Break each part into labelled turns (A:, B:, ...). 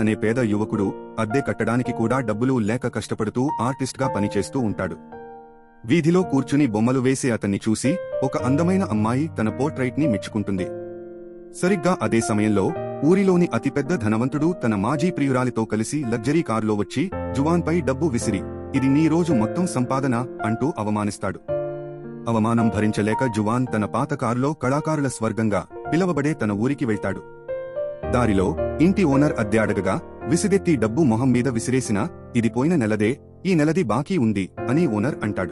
A: అనే పేద యువకుడు అద్దె కట్టడానికి కూడా డబ్బులు లేక కష్టపడుతూ ఆర్టిస్ట్గా పనిచేస్తూ ఉంటాడు. వీధిలో కూర్చుని బొమ్మలు వేసే అతన్ని చూసి ఒక అందమైన అమ్మాయి తన పోర్ట్రైట్ని మెచ్చుకుంటుంది. సరిగ్గా అదే సమయంలో ఊరిలోని అతిపెద్ద ధనవంతుడు తన మాజీ ప్రియురాలితో కలిసి లగ్జరీ కారులో వచ్చి జువాన్పై డబ్బు విసిరి ఇది నీ రోజు మొత్తం సంపాదన అంటూ అవమానిస్తాడు. అవమానం భరించలేక జువాన్ తన పాత కారులో కళాకారుల స్వర్గంగా పిలవబడే తన ఊరికి వెళ్తాడు. దారిలో ఇంటి ఓనర్ అద్దె అడగగా విసిదెత్తి డబ్బు మొహం మీద విసిరేసినా ఇది పోయిన నెలదే ఈ నెలది బాకీ ఉంది అని ఓనర్ అంటాడు.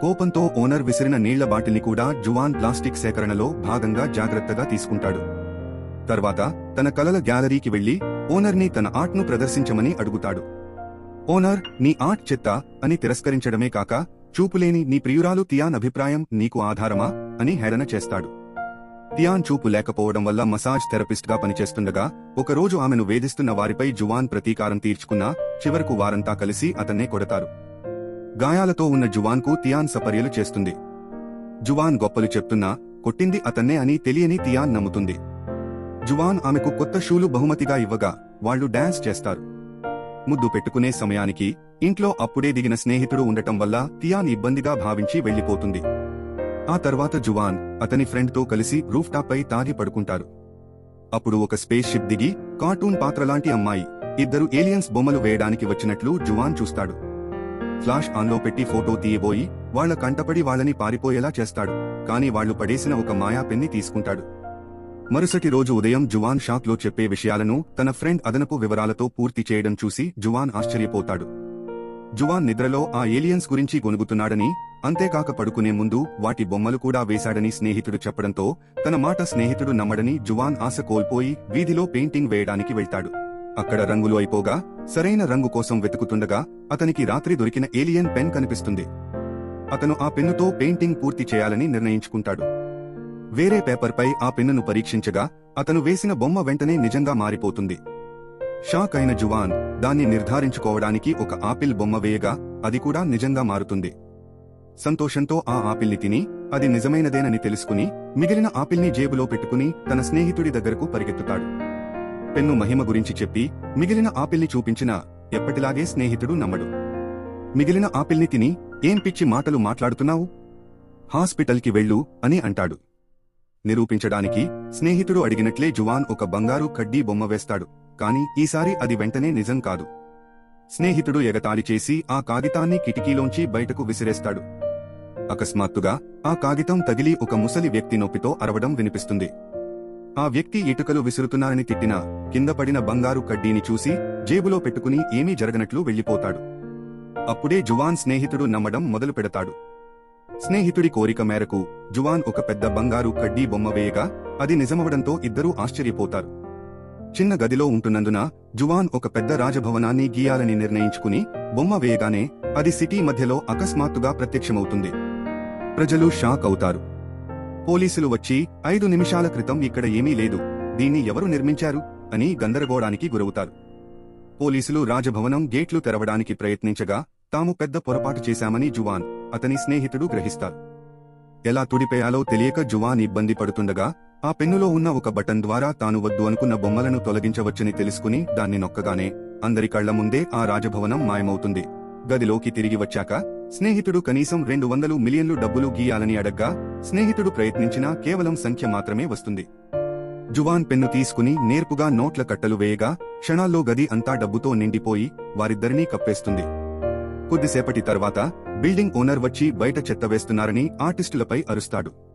A: కోపంతో ఓనర్ విసిరిన నీళ్ళ బాటిల్ని కూడా జువాన్ ప్లాస్టిక్ సేకరణలో భాగంగా జాగ్రత్తగా తీసుకుంటాడు. తర్వాత తన కలల గ్యాలరీకి వెళ్ళి ఓనర్ని తన ఆర్ట్ను ప్రదర్శించమని అడుగుతాడు. ఓనర్ నీ ఆర్ట్ చెత్త అని తిరస్కరించడమే కాక చూపులేని నీ ప్రియురాలు తియాన్ అభిప్రాయం నీకు ఆధారమా? అని హేళన చేస్తాడు. తియాన్ చూపు లేకపోవడం వల్ల మసాజ్ థెరపిస్ట్గా పనిచేస్తుండగా ఒకరోజు ఆమెను వేధిస్తున్న వారిపై జువాన్ ప్రతీకారం తీర్చుకున్నా చివరకు వారంతా కలిసి అతన్నే కొడతారు. గాయాలతో ఉన్న జువాన్కు తియాన్ సపర్యలు చేస్తుంది. జువాన్ గొప్పలు చెప్తున్నా కొట్టింది అతన్నే అని తెలియని తియాన్ నమ్ముతుంది. జువాన్ ఆమెకు కొత్త షూలు బహుమతిగా ఇవ్వగా వాళ్ళు డాన్స్ చేస్తారు. ముద్దు పెట్టుకునే సమయానికి ఇంట్లో అప్పుడే దిగిన స్నేహితుడు ఉండటం వల్ల తియాన్ ఇబ్బందిగా భావించి వెళ్ళిపోతుంది ఆ తర్వాత జువాన్ అతని ఫ్రెండ్తో కలిసి రూఫ్ టాప్ పై తాగి పడుకుంటారు. అప్పుడు ఒక స్పేస్ షిప్ దిగి కార్టూన్ పాత్రలాంటి అమ్మాయి ఇద్దరు ఏలియన్స్ బొమ్మలు వేయడానికి వచ్చినట్లు జువాన్ చూస్తాడు. ఫ్లాష్ ఆన్లో పెట్టి ఫోటో తీయబోయి వాళ్ళ కంటపడి వాళ్ళని పారిపోయేలా చేస్తాడు. కానీ వాళ్ళు పడేసిన ఒక మాయా పెన్ని తీసుకుంటాడు. మరుసటి రోజు ఉదయం జువాన్ షాక్లో చెప్పే విషయాలను తన ఫ్రెండ్ అదనపు వివరాలతో పూర్తి చేయడం చూసి జువాన్ ఆశ్చర్యపోతాడు. జువాన్ నిద్రలో ఆ ఏలియన్స్ గురించి గొనుగుతున్నాడని అంతేకాక పడుకునే ముందు వాటి బొమ్మలు కూడా వేశాడని స్నేహితుడు చెప్పడంతో తన మాట స్నేహితుడు నమ్మడని జువాన్ ఆశ కోల్పోయి వీధిలో పెయింటింగ్ వేయడానికి వెళ్తాడు. అక్కడ రంగులు అయిపోగా సరైన రంగు కోసం వెతుకుతుండగా అతనికి రాత్రి దొరికిన ఏలియన్ పెన్ కనిపిస్తుంది. అతను ఆ పెన్నుతో పెయింటింగ్ పూర్తి చేయాలని నిర్ణయించుకుంటాడు. వేరే పేపర్పై ఆ పెన్నును పరీక్షించగా అతను వేసిన బొమ్మ వెంటనే నిజంగా మారిపోతుంది. షాక్ అయిన జువాన్ దాన్ని నిర్ధారించుకోవడానికి ఒక ఆపిల్ బొమ్మ వేయగా అది కూడా నిజంగా మారుతుంది. సంతోషంతో ఆ ఆపిల్ని తిని అది నిజమైనదేనని తెలుసుకుని మిగిలిన ఆపిల్ని జేబులో పెట్టుకుని తన స్నేహితుడి దగ్గరకు పరిగెత్తుతాడు. పెన్ను మహిమ గురించి చెప్పి మిగిలిన ఆపిల్ని చూపించినా ఎప్పటిలాగే స్నేహితుడు నమ్మడు. మిగిలిన ఆపిల్ని తిని ఏం పిచ్చి మాటలు మాట్లాడుతున్నావు? హాస్పిటల్కి వెళ్ళు అని అంటాడు. నిరూపించడానికి స్నేహితుడు అడిగినట్లే జువాన్ ఒక బంగారు కడ్డీ బొమ్మ వేస్తాడు. కాని ఈసారి అది వెంటనే నిజం కాదు. స్నేహితుడు ఎగతాళి చేసి ఆ కాగితాన్ని కిటికీలోంచి బయటకు విసిరేస్తాడు. అకస్మాత్తుగా ఆ కాగితం తగిలి ఒక ముసలి వ్యక్తి నొప్పితో అరవడం వినిపిస్తుంది. ఆ వ్యక్తి ఇటుకలు విసురుతున్నారని తిట్టినా కింద పడిన బంగారు కడ్డీని చూసి జేబులో పెట్టుకుని ఏమీ జరగనట్లు వెళ్ళిపోతాడు అప్పుడే జువాన్ స్నేహితుడు నమ్మడం మొదలు పెడతాడు. స్నేహితుడి కోరిక మేరకు జువాన్ ఒక పెద్ద బంగారు కడ్డీ బొమ్మ వేయగా అది నిజమవడంతో ఇద్దరూ ఆశ్చర్యపోతారు. చిన్న గదిలో ఉంటున్నందున జువాన్ ఒక పెద్ద రాజభవనాన్ని గీయాలని నిర్ణయించుకుని బొమ్మ వేయగానే అది సిటీ మధ్యలో అకస్మాత్తుగా ప్రత్యక్షమవుతుంది. ప్రజలు షాక్ అవుతారు. పోలీసులు వచ్చి ఐదు నిమిషాల క్రితం ఇక్కడ ఏమీ లేదు. దీన్ని ఎవరు నిర్మించారు? అని గందరగోళానికి గురవుతారు. పోలీసులు రాజభవనం గేట్లు తెరవడానికి ప్రయత్నించగా తాము పెద్ద పొరపాటు చేశామని జువాన్ అతని స్నేహితుడు గ్రహిస్తారు. ఎలా తుడిపేయాలో తెలియక జువాన్ ఇబ్బంది పడుతుండగా ఆ పెన్నులో ఉన్న ఒక బటన్ ద్వారా తాను వద్దు అనుకున్న బొమ్మలను తొలగించవచ్చని తెలుసుకుని దాన్ని నొక్కగానే అందరి కళ్ళ ముందే ఆ రాజభవనం మాయమవుతుంది. గదిలోకి తిరిగి వచ్చాక స్నేహితుడు కనీసం రెండు వందలు మిలియన్లు డబ్బులు గీయాలని అడగ్గా స్నేహితుడు ప్రయత్నించినా కేవలం సంఖ్య మాత్రమే వస్తుంది. జువాన్ పెన్ను తీసుకుని నేర్పుగా నోట్ల కట్టలు వేయగా క్షణాల్లో గది అంతా డబ్బుతో నిండిపోయి వారిద్దరినీ కప్పేస్తుంది. కొద్దిసేపటి తర్వాత బిల్డింగ్ ఓనర్ వచ్చి బయట చెత్త వేస్తున్నారని ఆర్టిస్టులపై అరుస్తాడు.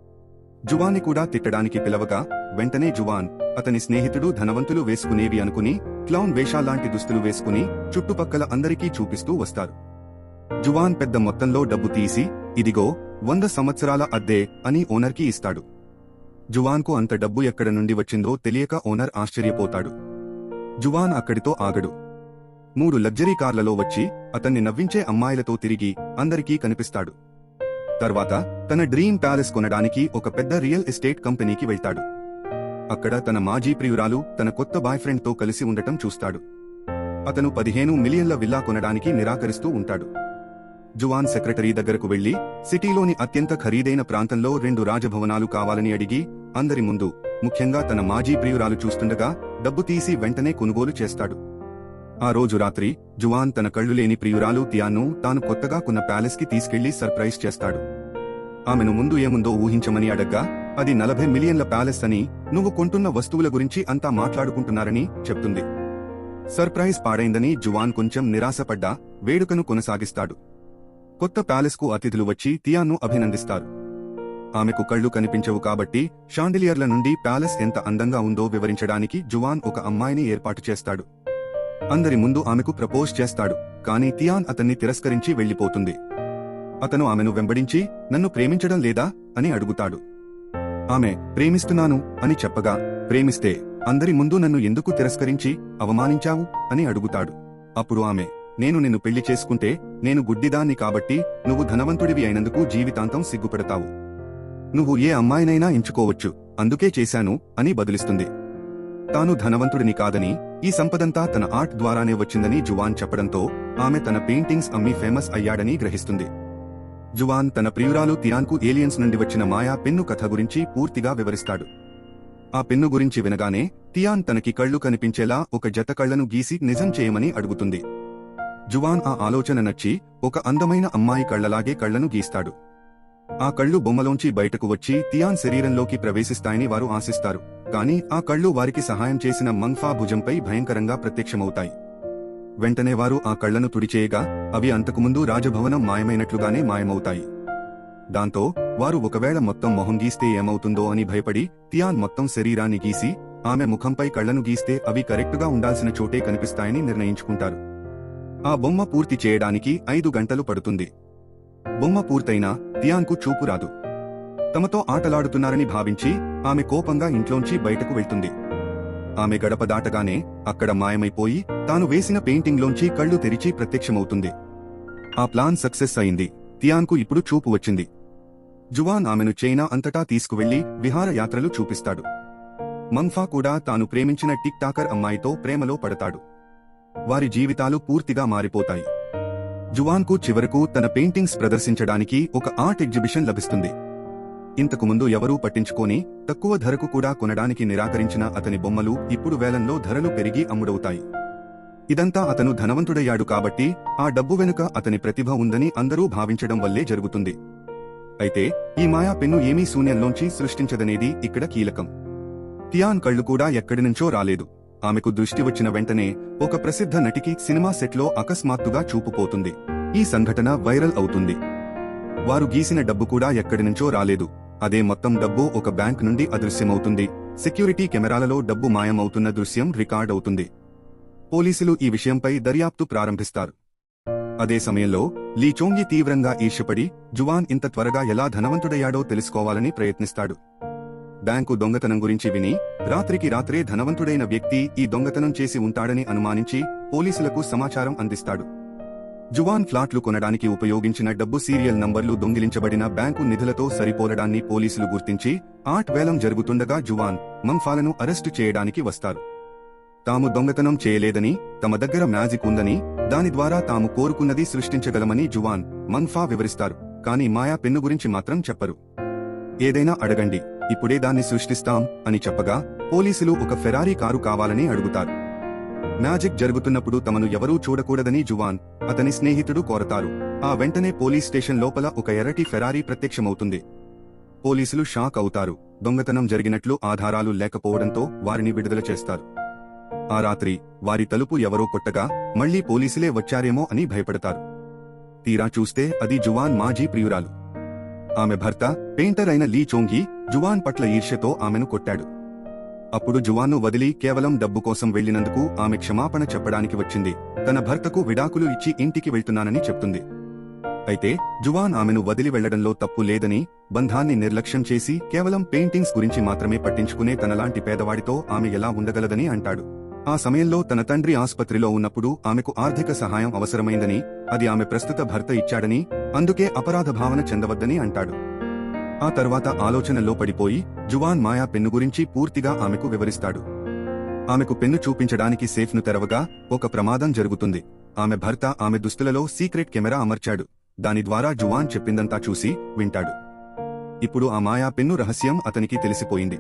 A: జువాన్ని కూడా తిట్టడానికి పిలవగా వెంటనే జువాన్ అతని స్నేహితుడు ధనవంతులు వేసుకునేవి అనుకుని క్లౌన్ వేషాలాంటి దుస్తులు వేసుకుని చుట్టుపక్కల అందరికీ చూపిస్తూ వస్తారు. జువాన్ పెద్ద మొత్తంలో డబ్బు తీసి ఇదిగో వంద సంవత్సరాల అద్దె అని ఓనర్కి ఇస్తాడు. జువాన్కు అంత డబ్బు ఎక్కడ నుండి వచ్చిందో తెలియక ఓనర్ ఆశ్చర్యపోతాడు. జువాన్ అక్కడితో ఆగడు. మూడు లగ్జరీ కార్లలో వచ్చి అతన్ని నవ్వించే అమ్మాయిలతో తిరిగి అందరికీ కనిపిస్తాడు. తర్వాత తన డ్రీమ్ ప్యాలెస్ కొనడానికి ఒక పెద్ద రియల్ ఎస్టేట్ కంపెనీకి వెళ్తాడు. అక్కడ తన మాజీ ప్రియురాలు తన కొత్త బాయ్ ఫ్రెండ్తో కలిసి ఉండటం చూస్తాడు. అతను పదిహేను మిలియన్ల విల్లా కొనడానికి నిరాకరిస్తూ ఉంటాడు. జువాన్ సెక్రటరీ దగ్గరకు వెళ్ళి సిటీలోని అత్యంత ఖరీదైన ప్రాంతంలో రెండు రాజభవనాలు కావాలని అడిగి అందరి ముందు ముఖ్యంగా తన మాజీ ప్రియురాలు చూస్తుండగా డబ్బు తీసి వెంటనే కొనుగోలు చేస్తాడు. ఆ రోజు రాత్రి జువాన్ తన కళ్ళు లేని ప్రియురాలు తియాన్ను తాను కొత్తగా కొన్న ప్యాలెస్కి తీసుకెళ్ళి సర్ప్రైజ్ చేస్తాడు. ఆమెను ముందు ఏముందో ఊహించమని అడగ్గా అది నలభై మిలియన్ల ప్యాలెస్ అని నువ్వు కొంటున్న వస్తువుల గురించి అంతా మాట్లాడుకుంటున్నారని చెప్తుంది. సర్ప్రైజ్ పాడైందని జువాన్ కొంచెం నిరాశపడ్డా వేడుకను కొనసాగిస్తాడు. కొత్త ప్యాలెస్కు అతిథులు వచ్చి తియాన్ను అభినందిస్తారు. ఆమెకు కళ్ళు కనిపించవు కాబట్టి షాండిలియర్ల నుండి ప్యాలెస్ ఎంత అందంగా ఉందో వివరించడానికి జువాన్ ఒక అమ్మాయిని ఏర్పాటు చేస్తాడు. అందరి ముందు ఆమెకు ప్రపోజ్ చేస్తాడు కానీ తియాన్ అతన్ని తిరస్కరించి వెళ్ళిపోతుంది అతను ఆమెను వెంబడించి నన్ను ప్రేమించడం లేదా? అని అడుగుతాడు. ఆమె ప్రేమిస్తున్నాను అని చెప్పగా ప్రేమిస్తే అందరి ముందు నన్ను ఎందుకు తిరస్కరించి అవమానించావు? అని అడుగుతాడు. అప్పుడు ఆమె నేను నిన్ను పెళ్ళి చేసుకుంటే నేను గుడ్డిదాన్ని కాబట్టి నువ్వు ధనవంతుడివి అయినందుకు జీవితాంతం సిగ్గుపడతావు. నువ్వు ఏ అమ్మాయినైనా ఎంచుకోవచ్చు అందుకే చేశాను అని బదులిస్తుంది. తాను ధనవంతుడిని కాదని ఈ సంపదంతా తన ఆర్ట్ ద్వారానే వచ్చిందని జువాన్ చెప్పడంతో ఆమె తన పెయింటింగ్స్ అమ్మి ఫేమస్ అయ్యాడని గ్రహిస్తుంది. జువాన్ తన ప్రియురాలు తియాన్కు ఏలియన్స్ నుండి వచ్చిన మాయా పెన్ను కథ గురించి పూర్తిగా వివరిస్తాడు. ఆ పెన్ను గురించి వినగానే తియాన్ తనకి కళ్ళు కనిపించేలా ఒక జత కళ్ళను గీసి నిజం చేయమని అడుగుతుంది. జువాన్ ఆ ఆలోచన నచ్చి ఒక అందమైన అమ్మాయి కళ్ళలాగే కళ్ళను గీస్తాడు. ఆ కళ్ళు బొమ్మలోంచి బయటకు వచ్చి తియాన్ శరీరంలోకి ప్రవేశిస్తాయని వారు ఆశిస్తారు. కానీ ఆ కళ్ళు వారికి సహాయం చేసిన మంగ్ఫా భుజంపై భయంకరంగా ప్రత్యక్షమవుతాయి. వెంటనే వారు ఆ కళ్ళను తుడిచేయగా అవి అంతకుముందు రాజభవనం మాయమైనట్లుగానే మాయమవుతాయి. దాంతో వారు ఒకవేళ మొత్తం మొహం గీస్తే ఏమవుతుందో అని భయపడి తియాన్ మొత్తం శరీరాన్ని గీసి ఆమె ముఖంపై కళ్ళను గీస్తే అవి కరెక్టుగా ఉండాల్సిన చోటే కనిపిస్తాయని నిర్ణయించుకుంటారు. ఆ బొమ్మ పూర్తి చేయడానికి ఐదు గంటలు పడుతుంది. బొమ్మ పూర్తయినా తియాన్కు చూపు రాదు. తమతో ఆటలాడుతున్నారని భావించి ఆమె కోపంగా ఇంట్లోంచి బయటకు వెళ్తుంది. ఆమె గడప దాటగానే అక్కడ మాయమైపోయి తాను వేసిన పెయింటింగ్లోంచి కళ్ళు తెరిచి ప్రత్యక్షమవుతుంది. ఆ ప్లాన్ సక్సెస్ అయింది. తియాన్కు ఇప్పుడు చూపు వచ్చింది. జువాన్ ఆమెను చైనా అంతటా తీసుకువెళ్ళి విహారయాత్రలు చూపిస్తాడు. మంఫా కూడా తాను ప్రేమించిన టిక్ టాకర్ అమ్మాయితో ప్రేమలో పడతాడు. వారి జీవితాలు పూర్తిగా మారిపోతాయి. జువాన్కు చివరకు తన పెయింటింగ్స్ ప్రదర్శించడానికి ఒక ఆర్ట్ ఎగ్జిబిషన్ లభిస్తుంది. ఇంతకుముందు ఎవరూ పట్టించుకోని తక్కువ ధరకు కూడా కొనడానికి నిరాకరించిన అతని బొమ్మలు ఇప్పుడు వేలంలో ధరలు పెరిగి అమ్ముడవుతాయి. ఇదంతా అతను ధనవంతుడయ్యాడు కాబట్టి ఆ డబ్బు వెనుక అతని ప్రతిభ ఉందని అందరూ భావించడం వల్లే జరుగుతుంది. అయితే ఈ మాయా పెన్ను ఏమీ శూన్యంలోంచి సృష్టించదనేది ఇక్కడ కీలకం. టియాన్ కళ్ళు కూడా ఎక్కడి నుంచో రాలేదు. ఆమెకు దృష్టి వచ్చిన వెంటనే ఒక ప్రసిద్ధ నటికి సినిమా సెట్లో అకస్మాత్తుగా చూపుపోతుంది ఈ సంఘటన వైరల్ అవుతుంది. వారు గీసిన డబ్బు కూడా ఎక్కడి నుంచో రాలేదు. అదే మొత్తం డబ్బు ఒక బ్యాంక్ నుండి అదృశ్యమవుతుంది. సెక్యూరిటీ కెమెరాలలో డబ్బు మాయమవుతున్న దృశ్యం రికార్డ్ అవుతుంది. పోలీసులు ఈ విషయంపై దర్యాప్తు ప్రారంభిస్తారు. అదే సమయంలో లీచోంగి తీవ్రంగా ఈర్షపడి జువాన్ ఇంత త్వరగా ఎలా ధనవంతుడయ్యాడో తెలుసుకోవాలని ప్రయత్నిస్తాడు. బ్యాంకు దొంగతనం గురించి విని రాత్రికి రాత్రే ధనవంతుడైన వ్యక్తి ఈ దొంగతనం చేసి ఉంటాడని అనుమానించి పోలీసులకు సమాచారం అందిస్తాడు. జువాన్ ఫ్లాట్లు కొనడానికి ఉపయోగించిన డబ్బు సీరియల్ నంబర్లు దొంగిలించబడిన బ్యాంకు నిధులతో సరిపోలడాన్ని పోలీసులు గుర్తించి ఆట్ వేలం జరుగుతుండగా జువాన్ మంఫాలను అరెస్టు చేయడానికి వస్తారు. తాము దొంగతనం చేయలేదని తమ దగ్గర మ్యాజిక్ ఉందని దాని ద్వారా తాము కోరుకున్నది సృష్టించగలమని జువాన్ మన్ఫా వివరిస్తారు కానీ మాయా పెన్ను గురించి మాత్రం చెప్పరు. ఏదైనా అడగండి. ఇప్పుడే దాన్ని సృష్టిస్తాం అని చెప్పగా పోలీసులు ఒక ఫెరారీ కారు కావాలని అడుగుతారు. మ్యాజిక్ జరుగుతున్నప్పుడు తమను ఎవరూ చూడకూడదని జువాన్ అతని స్నేహితుడు కోరతారు. ఆ వెంటనే పోలీస్ స్టేషన్ లోపల ఒక ఎర్రటి ఫెరారీ ప్రత్యక్షమవుతుంది. పోలీసులు షాక్ అవుతారు. దొంగతనం జరిగినట్లు ఆధారాలు లేకపోవడంతో వారిని విడుదల చేస్తారు. ఆ రాత్రి వారి తలుపు ఎవరో కొట్టగా మళ్ళీ పోలీసులే వచ్చారేమో అని భయపడతారు. తీరా చూస్తే అది జువాన్ మాజీ ప్రియురాలు. ఆమె భర్త పెయింటర్ అయిన లీ చోంగి జువాన్ పట్ల ఈర్ష్యతో ఆమెను కొట్టాడు. అప్పుడు జువాన్ను వదిలి కేవలం డబ్బు కోసం వెళ్ళినందుకు ఆమె క్షమాపణ చెప్పడానికి వచ్చింది. తన భర్తకు విడాకులు ఇచ్చి ఇంటికి వెళ్తున్నానని చెప్తుంది. అయితే జువాన్ ఆమెను వదిలి వెళ్ళడంలో తప్పు లేదని బంధాన్ని నిర్లక్ష్యం చేసి కేవలం పెయింటింగ్స్ గురించి మాత్రమే పట్టించుకునే తనలాంటి పేదవాడితో ఆమె ఎలా ఉండగలదని అంటాడు. ఆ సమయంలో తన తండ్రి ఆసుపత్రిలో ఉన్నప్పుడు ఆమెకు ఆర్థిక సహాయం అవసరమైందని అది ఆమె ప్రస్తుత భర్త ఇచ్చాడని అందుకే అపరాధ భావన చెందవద్దని అంటాడు. ఆ తర్వాత ఆలోచనలో పడిపోయి జువాన్ మాయా పెన్ను గురించి పూర్తిగా ఆమెకు వివరిస్తాడు. ఆమెకు పెన్ను చూపించడానికి సేఫ్ను తెరవగా ఒక ప్రమాదం జరుగుతుంది. ఆమె భర్త ఆమె దుస్తులలో సీక్రెట్ కెమెరా అమర్చాడు. దాని ద్వారా జువాన్ చెప్పిందంతా చూసి వింటాడు. ఇప్పుడు ఆ మాయా పెన్ను రహస్యం అతనికి తెలిసిపోయింది.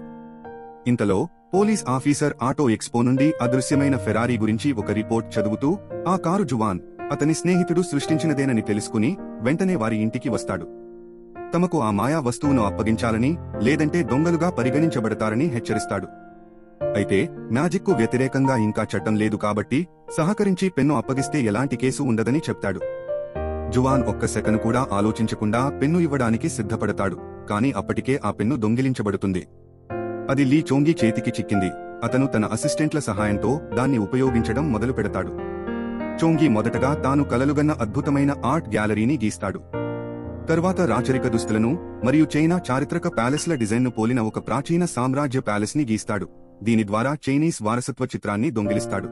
A: ఇంతలో పోలీస్ ఆఫీసర్ ఆటో ఎక్స్పో నుండి అదృశ్యమైన ఫెరారీ గురించి ఒక రిపోర్ట్ చదువుతూ ఆ కారు జువాన్ అతని స్నేహితుడు సృష్టించినదేనని తెలుసుకుని వెంటనే వారి ఇంటికి వస్తాడు. తమకు ఆ మాయా వస్తువును అప్పగించాలని లేదంటే దొంగలుగా పరిగణించబడతారని హెచ్చరిస్తాడు. అయితే మ్యాజిక్కు వ్యతిరేకంగా ఇంకా చట్టం లేదు కాబట్టి సహకరించి పెన్ను అప్పగిస్తే ఎలాంటి కేసు ఉండదని చెప్తాడు. జువాన్ ఒక్క సెకను కూడా ఆలోచించకుండా పెన్ను ఇవ్వడానికి సిద్ధపడతాడు కాని అప్పటికే ఆ పెన్ను దొంగిలించబడుతుంది. అది లీ చోంగి చేతికి చిక్కింది. అతను తన అసిస్టెంట్ల సహాయంతో దాన్ని ఉపయోగించడం మొదలు పెడతాడు చోంగి మొదటగా తాను కలలుగన్న అద్భుతమైన ఆర్ట్ గ్యాలరీని గీస్తాడు. తరువాత రాచరిక దుస్తులను మరియు చైనా చారిత్రక ప్యాలెస్ల డిజైన్ను పోలిన ఒక ప్రాచీన సామ్రాజ్య ప్యాలెస్ని గీస్తాడు. దీని ద్వారా చైనీస్ వారసత్వ చిత్రాన్ని దొంగిలిస్తాడు.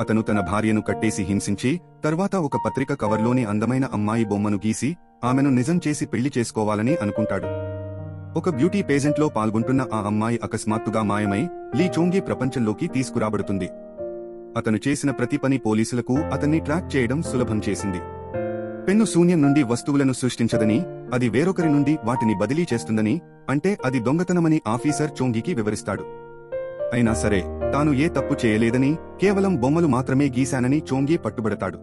A: అతను తన భార్యను కట్టేసి హింసించి తర్వాత ఒక పత్రిక కవర్లోని అందమైన అమ్మాయి బొమ్మను గీసి ఆమెను నిజం చేసి పెళ్ళి చేసుకోవాలని అనుకుంటాడు. ఒక బ్యూటీ పేజెంట్లో పాల్గొంటున్న ఆ అమ్మాయి అకస్మాత్తుగా మాయమై లీ చోంగి ప్రపంచంలోకి తీసుకురాబడుతుంది. అతను చేసిన ప్రతి పని పోలీసులకు అతన్ని ట్రాక్ చేయడం సులభం చేసింది. పెన్ను శూన్యం నుండి వస్తువులను సృష్టించదని అది వేరొకరి నుండి వాటిని బదిలీ చేస్తుందని అంటే అది దొంగతనమని ఆఫీసర్ చోంగికి వివరిస్తాడు. అయినా సరే తాను ఏ తప్పు చేయలేదని కేవలం బొమ్మలు మాత్రమే గీశానని చోంగి పట్టుబడతాడు.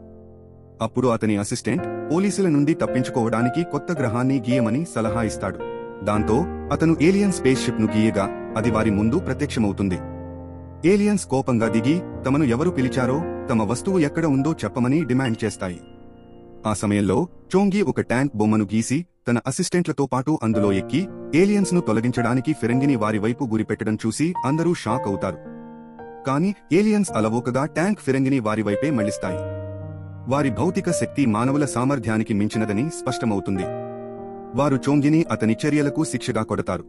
A: అప్పుడు అతని అసిస్టెంట్ పోలీసుల నుండి తప్పించుకోవడానికి కొత్త గ్రహాన్ని గీయమని సలహా ఇస్తాడు. దాంతో అతను ఏలియన్ స్పేస్ షిప్ను గీయగా అది వారి ముందు ప్రత్యక్షమవుతుంది. ఏలియన్స్ కోపంగా దిగి తమను ఎవరు పిలిచారో తమ వస్తువు ఎక్కడ ఉందో చెప్పమని డిమాండ్ చేస్తాయి. ఆ సమయంలో చోంగి ఒక ట్యాంక్ బొమ్మను గీసి తన అసిస్టెంట్లతో పాటు అందులో ఎక్కి ఏలియన్స్ను తొలగించడానికి ఫిరంగిని వారి వైపు గురిపెట్టడం చూసి అందరూ షాక్ అవుతారు. కాని ఏలియన్స్ అలవోకగా ట్యాంక్ ఫిరంగిని వారి వైపే మళ్ళిస్తాయి వారి భౌతిక శక్తి మానవుల సామర్థ్యానికి మించినదని స్పష్టమవుతుంది. వారు చోంగిని అతని చర్యలకు శిక్షగా కొడతారు.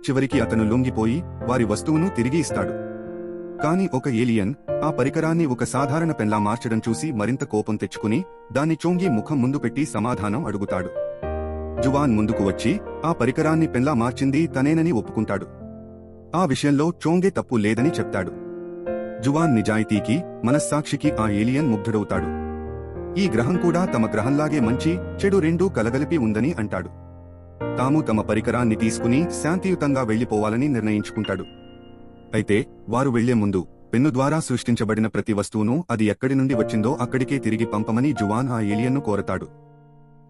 A: చివరికి అతను లొంగిపోయి వారి వస్తువును తిరిగి ఇస్తాడు. కాని ఒక ఏలియన్ ఆ పరికరాన్ని ఒక సాధారణ పెన్లా మార్చడం చూసి మరింత కోపం తెచ్చుకుని దాన్ని చోంగి ముఖం ముందు పెట్టి సమాధానం అడుగుతాడు. జువాన్ ముందుకు వచ్చి ఆ పరికరాన్ని పెన్లా మార్చింది తనేనని ఒప్పుకుంటాడు. ఆ విషయంలో చోంగే తప్పు లేదని చెప్తాడు. జువాన్ నిజాయితీకి మనస్సాక్షికి ఆ ఏలియన్ ముగ్ధుడవుతాడు. ఈ గ్రహం కూడా తమ గ్రహంలాగే మంచి చెడు రెండూ కలగలిపి ఉందని అంటాడు. తాము తమ పరికరాన్ని తీసుకుని శాంతియుతంగా వెళ్ళిపోవాలని నిర్ణయించుకుంటాడు. అయితే వారు వెళ్ళే ముందు పెన్ను ద్వారా సృష్టించబడిన ప్రతి వస్తువును అది ఎక్కడి నుండి వచ్చిందో అక్కడికే తిరిగి పంపమని జువాన్ ఆ ఏలియన్ను కోరతాడు.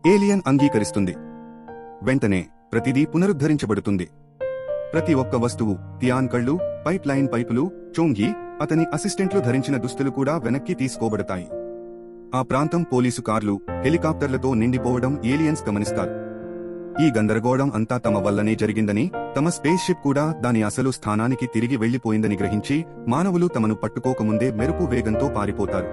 A: ఏలియన్ అంగీకరిస్తుంది. వెంటనే ప్రతిదీ పునరుద్ధరించబడుతుంది. ప్రతి ఒక్క వస్తువు తియాన్ కళ్ళు పైప్ లైన్ పైపులు చోంగి అతని అసిస్టెంట్లు ధరించిన దుస్తులు కూడా వెనక్కి తీసుకోబడతాయి. ఆ ప్రాంతం పోలీసు కార్లు హెలికాప్టర్లతో నిండిపోవడం ఏలియన్స్ గమనిస్తారు. ఈ గందరగోళం అంతా తమ వల్లనే జరిగిందని తమ స్పేస్ షిప్ కూడా దాని అసలు స్థానానికి తిరిగి వెళ్ళిపోయిందని గ్రహించి మానవులు తమను పట్టుకోకముందే మెరుపు వేగంతో పారిపోతారు.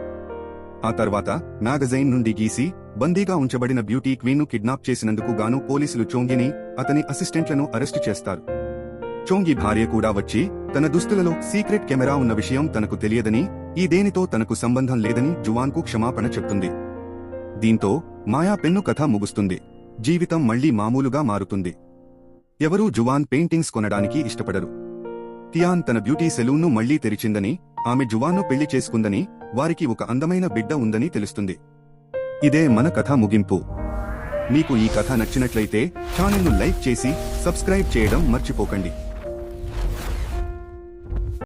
A: ఆ తర్వాత మ్యాగజైన్ నుండి గీసి బందీగా ఉంచబడిన బ్యూటీ క్వీన్ను కిడ్నాప్ చేసినందుకు గాను పోలీసులు చోంగిని అతని అసిస్టెంట్లను అరెస్టు చేస్తారు. చోంగి భార్య కూడా వచ్చి తన దుస్తులలో సీక్రెట్ కెమెరా ఉన్న విషయం తనకు తెలియదని ఈ దేనితో తనకు సంబంధం లేదని జువాన్కు క్షమాపణ చెప్తుంది. దీంతో మాయా పెన్ను కథ ముగుస్తుంది. జీవితం మళ్ళీ మామూలుగా మారుతుంది. ఎవరూ జువాన్ పెయింటింగ్స్ కొనడానికి ఇష్టపడరు. తియాన్ తన బ్యూటీ సెలూన్ను మళ్ళీ తెరిచిందని ఆమె జువాన్ను పెళ్ళి చేసుకుందని వారికి ఒక అందమైన బిడ్డ ఉందని తెలుస్తుంది. ఇదే మన కథ ముగింపు. మీకు ఈ కథ నచ్చినట్లయితే ఛానల్ను లైక్ చేసి సబ్స్క్రైబ్ చేయడం మర్చిపోకండి.